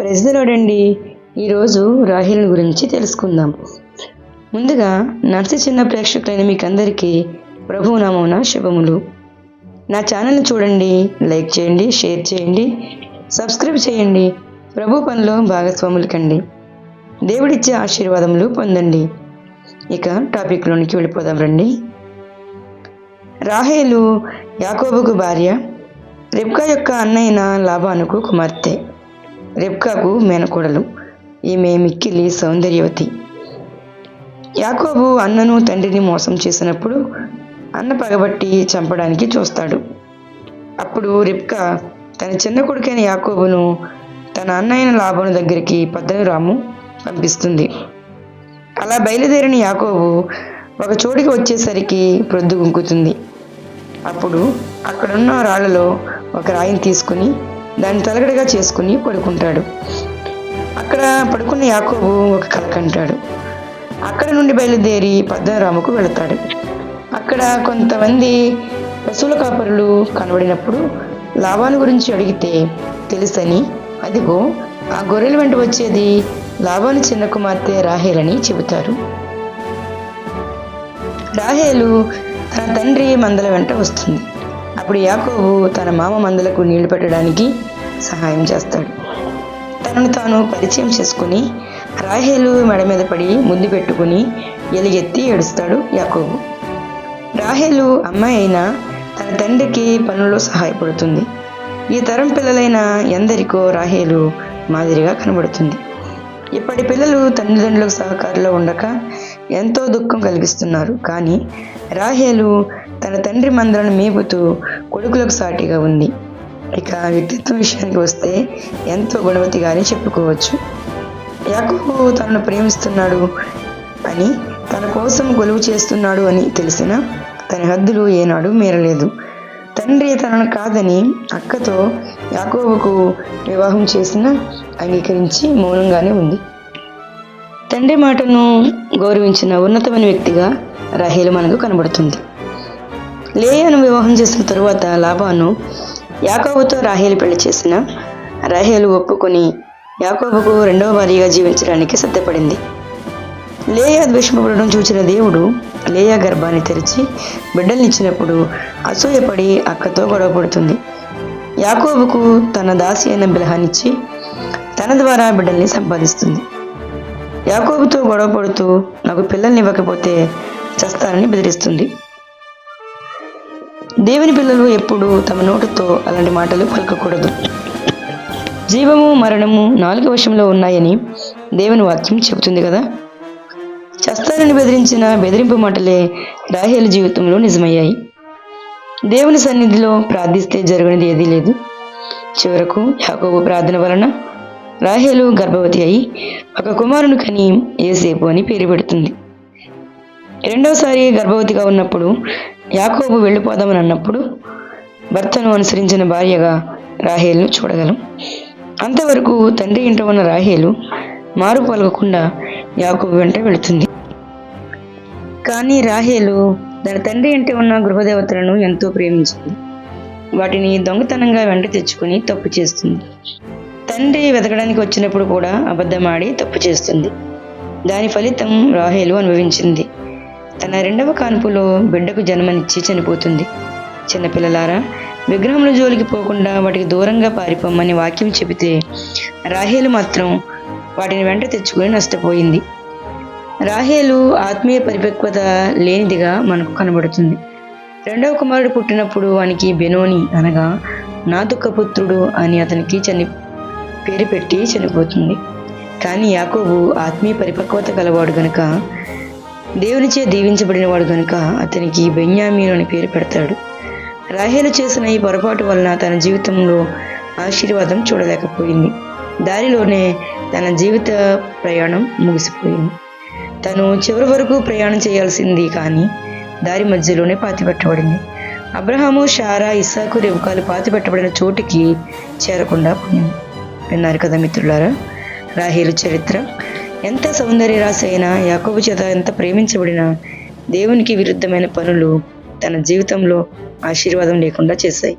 ప్రజలోడండి ఈరోజు రాహిల్ గురించి తెలుసుకుందాం. ముందుగా నర్సి చిన్న ప్రేక్షకులైన మీకందరికీ ప్రభు నామమున శుభములు. నా ఛానల్ని చూడండి లైక్ చేయండి షేర్ చేయండి సబ్స్క్రైబ్ చేయండి. ప్రభు పనిలో భాగస్వాములకండి దేవుడిచ్చే ఆశీర్వాదములు పొందండి. ఇక టాపిక్లోనికి వెళ్ళిపోదాం రండి. రాహేలు యాకోబుకు భార్య రెబ్కా యొక్క అన్నయ్యన లాభానుకు కుమార్తె. రెబ్కాకు మేనకోడలు. ఈమె మిక్కిలి సౌందర్యవతి. యాకోబు అన్నను తండ్రిని మోసం చేసినప్పుడు అన్న పగబట్టి చంపడానికి చూస్తాడు. అప్పుడు రిబ్కా తన చిన్న కొడుకైన యాకోబును తన అన్నయ్యన లాభను దగ్గరికి పద్దను పంపిస్తుంది. అలా బయలుదేరిన యాకోబు ఒక చోటికి వచ్చేసరికి ప్రొద్దు గుంకుతుంది. అప్పుడు అక్కడున్న రాళ్ళలో ఒక రాయిని తీసుకుని దాన్ని తలగడగా చేసుకుని పడుకుంటాడు. అక్కడ పడుకున్న యాకోబు ఒక కల కంటాడు అక్కడ నుండి బయలుదేరి పద్మరాముకు వెళతాడు. అక్కడ కొంతమంది పశువుల కాపరులు కనబడినప్పుడు లాభాల గురించి అడిగితే తెలుసని అదిగో ఆ గొర్రెల వెంట వచ్చేది లాభాని చిన్న కుమార్తె రాహేలని చెబుతారు. రాహేలు తన తండ్రి మందల వెంట వస్తుంది. అప్పుడు యాకోబు తన మామ మందలకు నీళ్ళు పెట్టడానికి సహాయం చేస్తాడు. తనను తాను పరిచయం చేసుకుని రాహేలు మెడ మీద పడి ముద్దు పెట్టుకుని ఎలుగెత్తి ఏడుస్తాడు యాకోబు. రాహేలు అమ్మాయి అయినా తన తండ్రికి పనుల్లో సహాయపడుతుంది. ఈ తరం పిల్లలైన ఎందరికో రాహేలు మాదిరిగా కనబడుతుంది. ఇప్పటి పిల్లలు తల్లిదండ్రులకు సహకారంలో ఉండక ఎంతో దుఃఖం కలిగిస్తున్నారు. కానీ రాహేలు తన తండ్రి మందలను మేపుతూ కొడుకులకు సాటిగా ఉంది. ఇక వ్యక్తిత్వం విషయానికి వస్తే ఎంతో గుణవతిగానే చెప్పుకోవచ్చు. యాకోబు తనను ప్రేమిస్తున్నాడు అని తన కోసం గొలువు చేస్తున్నాడు అని తెలిసిన తన హద్దులు ఏనాడు మీరలేదు. తండ్రి తనను కాదని అక్కతో యాకోబుకు వివాహం చేసిన అంగీకరించి మౌనంగానే ఉంది. తండ్రి మాటను గౌరవించిన ఉన్నతమైన వ్యక్తిగా రాహేలు మనకు కనబడుతుంది. లేయను వివాహం చేసిన తరువాత లాభాను యాకోబుతో రాహేలు పెళ్ళి చేసిన రాహేలు ఒప్పుకొని యాకోబుకు రెండవ భార్యగా జీవించడానికి సిద్ధపడింది. లేయా ద్వేషపడడం చూసిన దేవుడు లేయా గర్భాన్ని తెరిచి బిడ్డల్నిచ్చినప్పుడు అసూయపడి అక్కతో గొడవ పడుతుంది. యాకోబుకు తన దాసి అయిన బిలహానిచ్చి తన ద్వారా బిడ్డల్ని సంపాదిస్తుంది. యాకోబుతో గొడవ పడుతూ నాకు పిల్లల్ని ఇవ్వకపోతే చస్తానని బెదిరిస్తుంది. దేవుని పిల్లలు ఎప్పుడు తమ నోటుతో అలాంటి మాటలు పలకకూడదు. జీవము మరణము నాలుగు వశంలో ఉన్నాయని దేవుని వాక్యం చెబుతుంది కదా? చస్తానని బెదిరించిన బెదిరింపు మాటలే రాహేలు జీవితంలో నిజమయ్యాయి. దేవుని సన్నిధిలో ప్రార్థిస్తే జరగనిది ఏదీ లేదు. చివరకు యాకోబు ప్రార్థన వలన రాహేలు గర్భవతి అయి ఒక కుమారుని కని ఏసేపు అని పేరు పెడుతుంది. రెండవసారి గర్భవతిగా ఉన్నప్పుడు యాకోబు వెళ్ళిపోదామని అన్నప్పుడు భర్తను అనుసరించిన భార్యగా రాహేల్ను చూడగలం. అంతవరకు తండ్రి ఇంట ఉన్న రాహేలు మారు పలకకుండా యాకోబు వెంట వెళుతుంది. కానీ రాహేలు తన తండ్రి ఇంటి ఉన్న గృహదేవతలను ఎంతో ప్రేమించింది. వాటిని దొంగతనంగా వెంట తెచ్చుకుని తప్పు చేస్తుంది. తండ్రి వెతకడానికి వచ్చినప్పుడు కూడా అబద్ధమాడి తప్పు చేస్తుంది. దాని ఫలితం రాహేలు అనుభవించింది. తన రెండవ కాన్పులో బిడ్డకు జన్మనిచ్చి చనిపోతుంది. చిన్నపిల్లలారా విగ్రహముల జోలికి పోకుండా వాటికి దూరంగా పారిపోమని వాక్యం చెబితే రాహేలు మాత్రం వాటిని వెంట తెచ్చుకొని నష్టపోయింది. రాహేలు ఆత్మీయ పరిపక్వత లేనిదిగా మనకు కనబడుతుంది. రెండవ కుమారుడు పుట్టినప్పుడు వానికి బెనోని అనగా నా దుఃఖపుత్రుడు అని అతనికి చని పేరు పెట్టి చనిపోతుంది. కానీ యాకోబు ఆత్మీయ పరిపక్వత గలవాడు గనుక దేవునిచే దీవించబడినవాడు గనుక అతనికి బెన్యామీను అని పేరు పెడతాడు. రాహేలు చేసిన ఈ పొరపాటు వలన తన జీవితంలో ఆశీర్వాదం చూడలేకపోయింది. దారిలోనే తన జీవిత ప్రయాణం ముగిసిపోయింది. తను చివరి వరకు ప్రయాణం చేయాల్సింది కానీ దారి మధ్యలోనే పాతిపెట్టబడింది. అబ్రహాము షారా ఇస్సాకు రేవుకాలు పాతిపెట్టబడిన చోటికి చేరకుండా పోయింది. విన్నారు కదా మిత్రులారా రాహేలు చరిత్ర. ఎంత సౌందర్య రాశి అయినా యాకోబు చేత ఎంత ప్రేమించబడినా దేవునికి విరుద్ధమైన పనులు తన జీవితంలో ఆశీర్వాదం లేకుండా చేశాయి.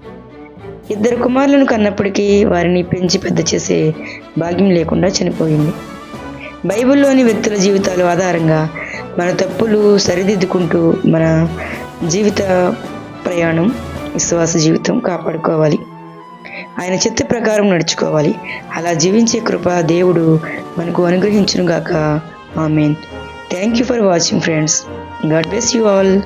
ఇద్దరు కుమారులను కన్నప్పటికీ వారిని పెంచి పెద్ద చేసే భాగ్యం లేకుండా చనిపోయింది. బైబిల్లోని వ్యక్తుల జీవితాలు ఆధారంగా మన తప్పులు సరిదిద్దుకుంటూ మన జీవిత ప్రయాణం విశ్వాస జీవితం కాపాడుకోవాలి. ఆయన చిత్త ప్రకారం నడుచుకోవాలి. అలా జీవించే కృప దేవుడు మనకు అనుగ్రహించును గాక amen. Thank you for watching friends God bless you all